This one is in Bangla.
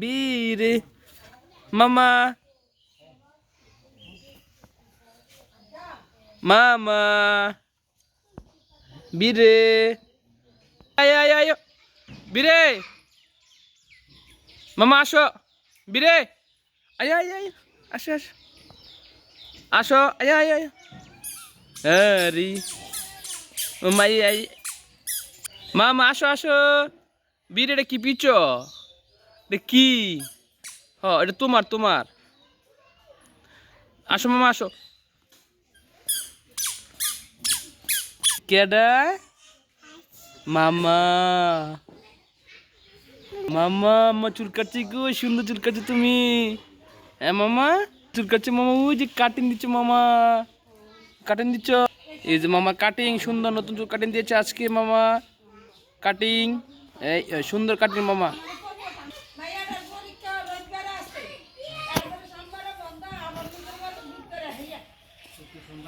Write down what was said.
বীরে মামা মামা বীরে আয় আয় আয় বীরে মামা আসো বীরে আয় আয় আয় আসো আসো আসো আয় আয় আয় মামা আয় আয় মামা আসো আসো বীর এটা কি পিচ কি? হ, এটা তোমার তোমার। আসো মামা, আসো। কেডা? মামা। মামা মা চুল কাটছি গো, সুন্দর চুল কাটছো তুমি। হ্যাঁ মামা চুল কাটছে মামা, ওই যে কাটিং দিচ্ছ মামা। কাটিং দিচ্ছ? এই যে মামা কাটিং সুন্দর নতুন চুল কাটিং দিয়েছে আজকে মামা। কাটিং এই এই, সুন্দর কাটিং মামা। সত্যি সুন্দর